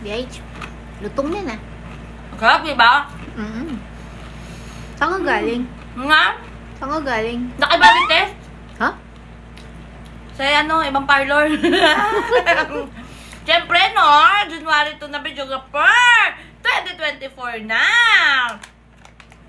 DH, lutong na na. Sarap, di ba? Mm-mm. Saan ka galing? Nga, Saan ka galing? nakibalik test. Ha? Sa ano, ibang parlor. Siyempre, no, January 2 na videographer. 2024 na.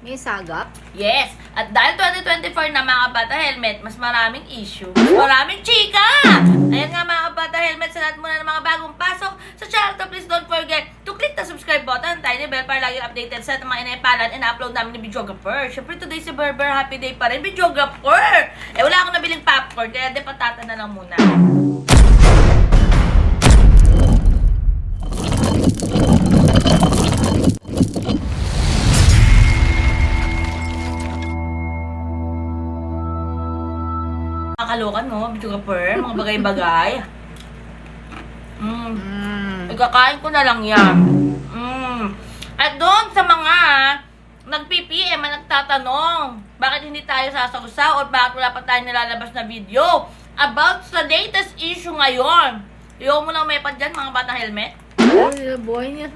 May sagap? Yes, at dahil 2024 na mga bata helmet, mas maraming issue, mas maraming chika! Ayan nga mga bata helmet, sa muna ng mga bagong pasok sa channel to, please don't forget to click the subscribe button, tiny bell para lagi updated sa mga inaipalan and upload namin ni Videographer. Siyempre today si Berber, happy day pa rin, Videographer! Eh wala akong nabiling popcorn, kaya de patata na lang muna. Nakakalokan no, Videographer, mga bagay-bagay. Mm. Mm. Ikakain ko na lang yan. Mm. At doon sa mga nag-PPM at nagtatanong, bakit hindi tayo sasausaw at bakit wala pa tayong nilalabas na video about sa latest issue ngayon. Iyo mo lang may pa dyan, mga batang helmet. Ay, boy niya.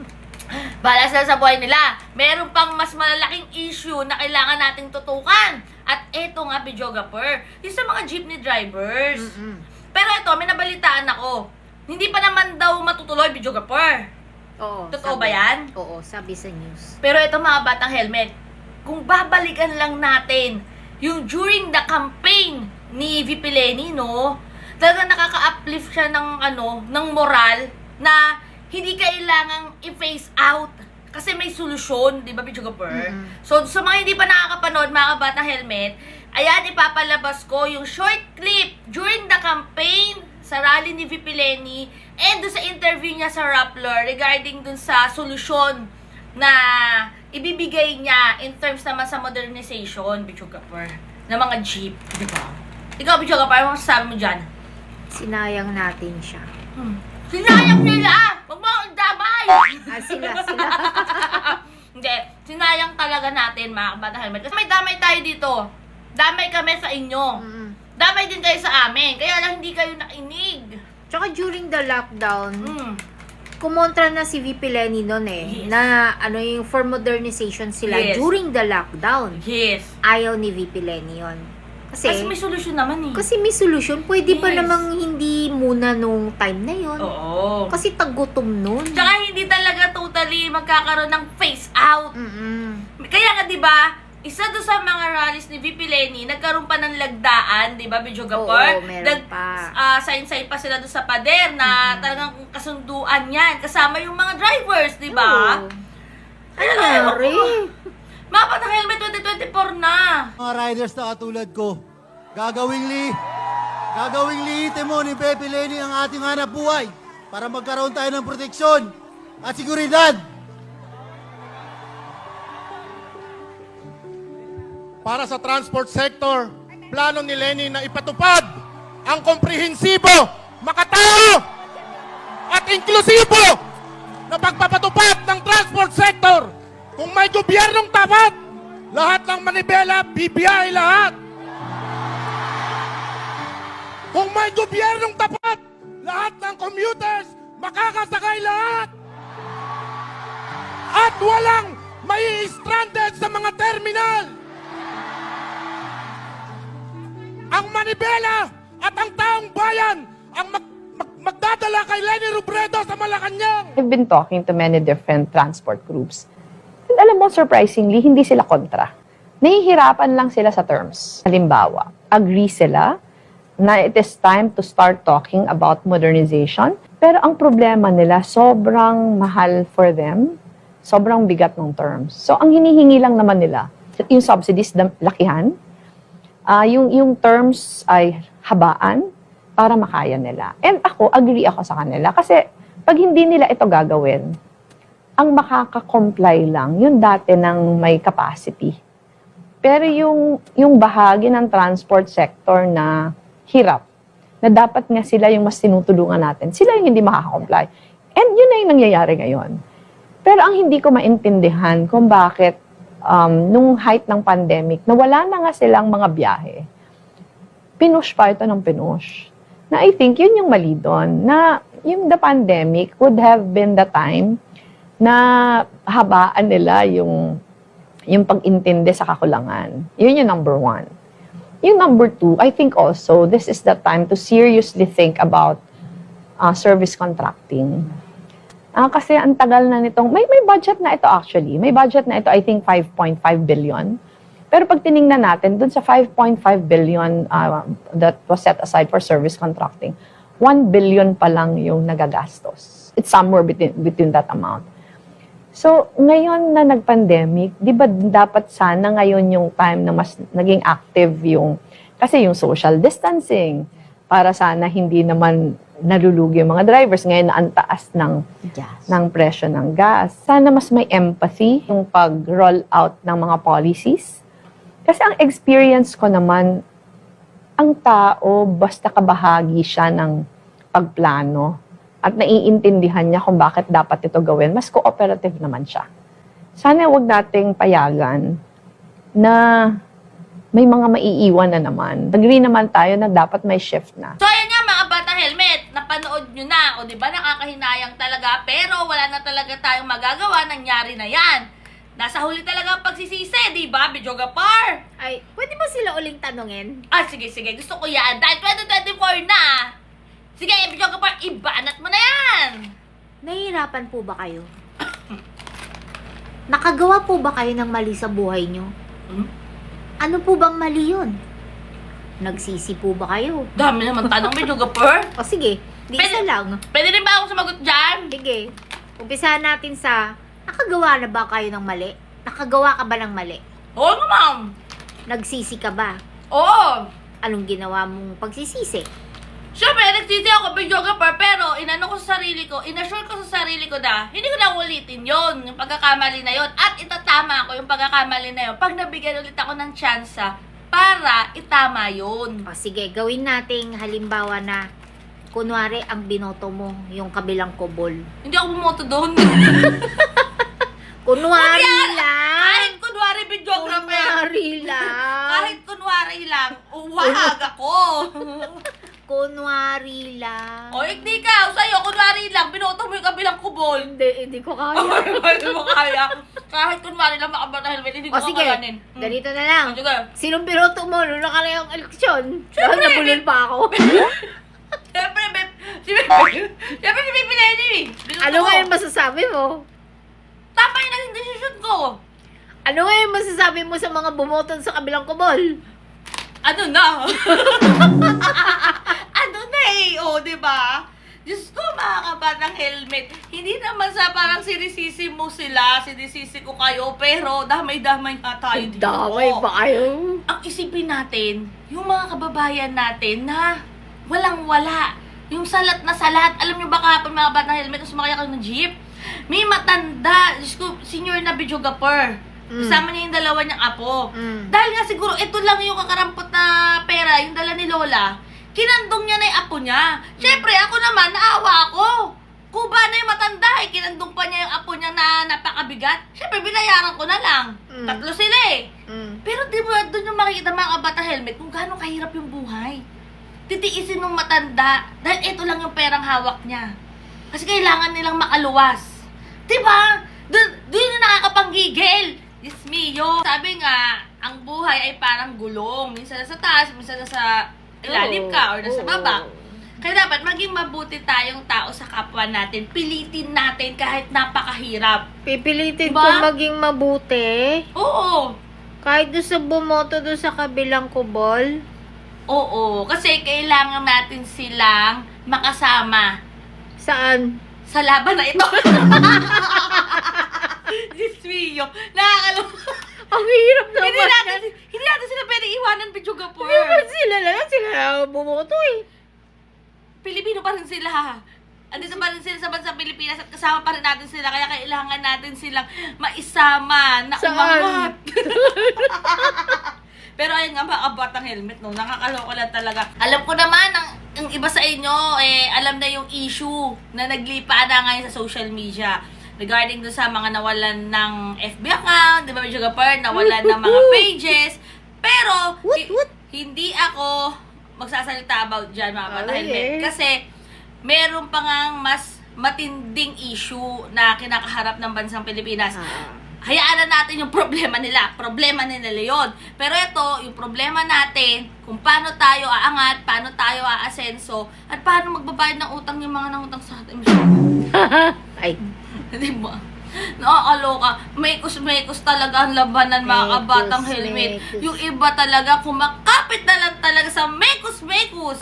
Bala sila sa buhay nila. Meron pang mas malalaking issue na kailangan nating tutukan. At eto nga, videographer, yung sa mga jeepney drivers. Mm-mm. Pero ito, may nabalitaan ako. Hindi pa naman daw matutuloy, videographer. Oo. Totoo sabi. ba yan? Oo, sabi sa news. Pero ito mga batang helmet, kung babalikan lang natin yung during the campaign ni VP Lenny, no? Talaga nakaka-uplift siya ng ano, ng moral na hindi kailangang i-face out kasi may solusyon, di ba, Bichugapur? Mm-mm. So, sa mga hindi pa nakakapanood, mga kabatang helmet, ayan, ipapalabas ko yung short clip during the campaign sa rally ni VP Lenny and sa interview niya sa Rappler regarding dun sa solusyon na ibibigay niya in terms naman sa modernization, Bichugapur, ng mga jeep, di ba? Ikaw, Bichugapur, ano masasabi mo dyan? Sinayang natin siya. Hmm. Sinayang nila! Huwag mo akong damay! Ah, sila, sila. Hindi, sinayang talaga natin mga kabata helmet. Kasi may damay tayo dito. Damay kami sa inyo. Mm-mm. Damay din kayo sa amin. Kaya lang hindi kayo nakinig. Tsaka during the lockdown, Hmm. kumontra na si VP Lenny noon eh, Yes. na ano yung for modernization sila Yes. during the lockdown. Yes. Ayaw ni VP Lenny yun. Kasi, Kasi may solusyon naman eh. kasi may solusyon. Pwede pa Yes. namang hindi muna nung time na yun. Oo. Kasi tagutom nun. Tsaka hindi talaga totally magkakaroon ng face out. Mm-mm. Kaya nga 'di ba, isa do sa mga rallies ni VP Lenny, nagkaroon pa ng lagdaan, 'di ba, Bidyo Gapor? Oo, meron pa. ah, sign-sign pa sila do sa pader na talagang kasunduan 'yan kasama yung mga drivers, 'di ba? Oo. Ay, Nangyari. Mga patang helmet 2024 na. Mga riders na katulad ko, gagawing li, gagawing lihitin mo ni Pepe Lenny ang ating hanap buhay para magkaroon tayo ng proteksyon at seguridad. para sa transport sector, plano ni Lenny na ipatupad ang komprehensibo, makatao at inklusibo na pagpapatupad ng transport sector. Kung may gobyernong tapat, lahat ng manibela, bibiyahe lahat. Kung may gobyernong tapat, lahat ng commuters, makakasakay lahat. At walang may stranded sa mga terminal. ang manibela at ang taong bayan ang mag, magdadala kay Lenny Robredo sa Malacanang. I've been talking to many different transport groups. Mo, surprisingly, hindi sila kontra. Nahihirapan lang sila sa terms. Halimbawa, agree sila na it is time to start talking about modernization. Pero ang problema nila, sobrang mahal for them. Sobrang bigat ng terms. So, ang hinihingi lang naman nila, yung subsidies, lakihan. Ah, yung, yung terms ay habaan para makaya nila. And ako, agree ako sa kanila. Kasi pag hindi nila ito gagawin, ang makaka-comply lang, yung dati ng may capacity. Pero yung, yung bahagi ng transport sector na hirap, na dapat nga sila yung mas tinutulungan natin, sila yung hindi makaka-comply. And yun na yung nangyayari ngayon. Pero ang hindi ko maintindihan kung bakit um, nung height ng pandemic, na wala na nga silang mga biyahe, pinush pa ito ng pinush. Na I think yun yung mali doon, na yung the pandemic would have been the time na habaan nila yung yung pag-intindi sa kakulangan. Yun yung number one. Yung number two, I think also, this is the time to seriously think about uh, service contracting. Ah, kasi ang tagal na nitong, may, may budget na ito actually. May budget na ito, I think 5.5 billion. Pero pag tiningnan natin, dun sa 5.5 billion uh, that was set aside for service contracting, 1 billion pa lang yung nagagastos. It's somewhere between, between that amount. So, ngayon na nag-pandemic, di ba dapat sana ngayon yung time na mas naging active yung, kasi yung social distancing, para sana hindi naman nalulugi yung mga drivers. Ngayon na ang taas ng, Yes. ng presyo ng gas. Sana mas may empathy yung pag-roll out ng mga policies. Kasi ang experience ko naman, ang tao, basta kabahagi siya ng pagplano at naiintindihan niya kung bakit dapat ito gawin, mas cooperative naman siya. Sana wag nating payagan na may mga maiiwan na naman. Agree naman tayo na dapat may shift na. So, ayan nga mga bata helmet, napanood nyo na. O, di ba, nakakahinayang talaga. Pero, wala na talaga tayong magagawa. Nangyari na yan. Nasa huli talaga ang pagsisisi, di ba, Bidyoga Par? Ay, pwede ba sila uling tanungin? Ah, sige, sige. Gusto ko yan. Dahil 2024 na. Sige, Bidyoga Par, ibanat mo na yan. Nahihirapan po ba kayo? Nakagawa po ba kayo ng mali sa buhay nyo? Hmm? Ano po bang mali yun? Nagsisi po ba kayo? Dami naman tanong, Bidyoga Par. O sige, di Pwede- isa lang. Pwede rin ba akong sumagot dyan? Sige, umpisahan natin sa, nakagawa na ba kayo ng mali? Nakagawa ka ba ng mali? Oo nga, ma'am. Nagsisi ka ba? Oo. Anong ginawa mong pagsisisi? Siyempre, nagsisi ako videographer, pero inano ko sa sarili ko, inassure ko sa sarili ko na, hindi ko na ulitin yon yung pagkakamali na yon At itatama ko yung pagkakamali na yon pag nabigyan ulit ako ng tsansa para itama yon O sige, gawin nating halimbawa na kunwari ang binoto mo yung kabilang kubol. Hindi ako bumoto doon. Kunwari Kahit lang! kunwari videographer. Kunwari lang! Kahit kunwari lang, uwag ako. Kunwari lang! o, hindi ka, sa'yo, kunwari lang, binoto mo yung kabilang kubol. Hindi, hindi ko kaya. Hindi mo kaya. Kahit kunwari lang makabata helmet, hindi ko O sige, kakayanin. Hmm. ganito na lang. O, sige. Sinong binoto mo nung nakalayang eleksyon? Siyempre, Dahil nabulol pa ako. Siyempre, Beb, siyempre si Beb Lenny. Binuto ano ko. ngayon masasabi mo? Tama yung naging desisyon ko. Ano ngayon masasabi mo sa mga bumoto sa kabilang kubol? Ano na? ano na eh, o, di ba? Diyos ko, mga kabatang helmet. Hindi naman sa parang sinisisi mo sila, sinisisi ko kayo, pero damay-damay nga tayo dito. Damay ba kayo? ang isipin natin, yung mga kababayan natin na walang-wala. Yung salat na salat. Alam nyo ba kahapon mga bata helmet, nung sumakay ako ng jeep, may matanda, Diyos ko, senior na videographer. Mm. Kasama niya yung dalawa niyang apo. Mm. Dahil nga siguro ito lang yung kakarampot na pera, yung dala ni Lola, kinandong niya na yung apo niya. Siyempre, ako naman, naawa ako. Kuba na yung matanda, eh. kinandong pa niya yung apo niya na napakabigat. Siyempre, binayaran ko na lang. Mm. Tatlo sila eh. Mm. Pero di ba, doon yung makikita mga kabata helmet kung gaano kahirap yung buhay. Titiisin ng matanda dahil ito lang yung perang hawak niya. Kasi kailangan nilang makaluwas. Di ba? Doon, doon yung nakakapanggigil. Diyos mio. Sabi nga, ang buhay ay parang gulong. Minsan nasa taas, minsan nasa ilalim ka or nasa Oo. baba. Kaya dapat maging mabuti tayong tao sa kapwa natin. Pilitin natin kahit napakahirap. Pipilitin Diba? ko maging mabuti. Oo. Kahit doon sa bumoto doon sa kabilang kubol. Oo, kasi kailangan natin silang makasama Saan? sa laban na ito. Diyos mio, nakakalungkot. Ang hirap naman. Hindi natin, hindi natin Pichugapur. Hindi naman sila lang. Sila bumoto eh. Pilipino pa rin sila. Andito pa rin sila sa bansang Pilipinas at kasama pa rin natin sila. Kaya kailangan natin silang maisama na Saan? umangat. Pero ayun nga, mga batang helmet, no? Nakakaloka lang talaga. Alam ko naman, ang, ang iba sa inyo, eh, alam na yung issue na naglipa na ngayon sa social media regarding do sa mga nawalan ng FB account, di ba, Medyo Gapar, nawalan ng mga pages. Pero, What, hi- what? hindi ako magsasalita about dyan, mga Ay, helmet. eh. Kasi, meron pa ngang mas matinding issue na kinakaharap ng bansang Pilipinas. Ah. Hayaan na natin yung problema nila. Problema nila yun. Pero ito, yung problema natin, kung paano tayo aangat, paano tayo aasenso, at paano magbabayad ng utang yung mga nangutang sa atin. Ay, Di ba? Nakakaloka. Mekos-mekos talaga ang labanan mga Mekos, kabatang helmet. mekos. Yung iba talaga kumakapit na lang talaga sa mekos-mekos.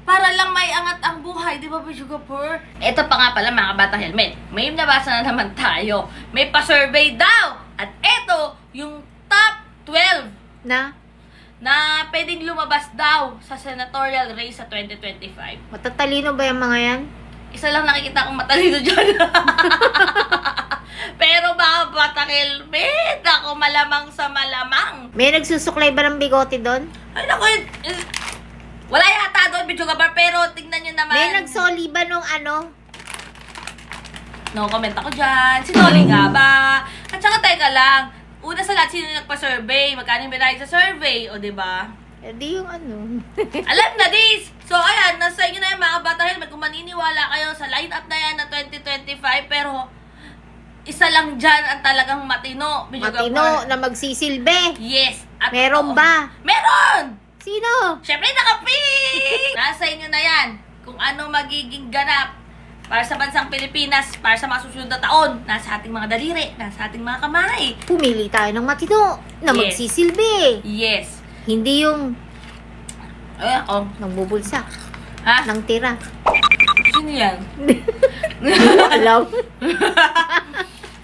Para lang may angat ang buhay, di ba, Bishugapur? Ito pa nga pala mga kabatang helmet. May nabasa na naman tayo. May pa-survey daw. At ito, yung top 12 na, na pwedeng lumabas daw sa senatorial race sa 2025. matatalino ba yung mga yan? Isa lang nakikita kong matalino dyan. Pero mga batang helmet, ako malamang sa malamang. May nagsusuklay ba ng bigote doon? Ay, naku, eh, eh, wala yata doon, Bicho Gabar, pero tingnan nyo naman. May nagsoli ba nung ano? No comment ako dyan. Sinoli nga ba? At saka, teka lang. Una sa lahat, sino nagpa-survey? Magkano yung binayad sa survey? O, di ba? Eh, di yung ano. Alam na this! So, ayan, nasa inyo na yan mga bata helmet. Kung maniniwala kayo sa lineup na yan na 2025, pero isa lang dyan ang talagang matino. Bicho Matino na magsisilbi. Yes. At Meron totoo. ba? Meron! Sino? Siyempre, naka-pink! Nasa inyo na yan kung ano magiging ganap para sa bansang Pilipinas, para sa mga susunod na taon. Nasa ating mga daliri, nasa ating mga kamay. Pumili tayo ng matino na Yes. magsisilbi. Yes. Hindi yung Ay, ako. nangbubulsa Ha? ng tira. Sino yan? Alam.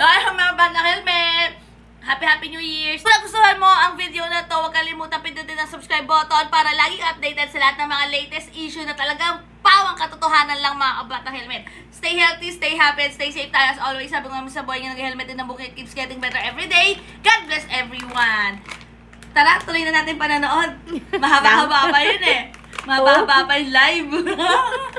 So, ayun mga banda helmet! Happy Happy New Year's! Kung nagustuhan mo ang video na to, huwag kalimutan pindutin ang subscribe button para laging updated sa lahat ng mga latest issue na talagang pawang katotohanan lang mga kabatang helmet. Stay healthy, stay happy, and stay safe tayo as always. Sabi ko nga sa buhay nga nag-helmet din ng bukit keeps getting better every day. God bless everyone! Tara, tuloy na natin pananood. Mahaba-haba pa yun eh. Mahaba-haba pa yung live.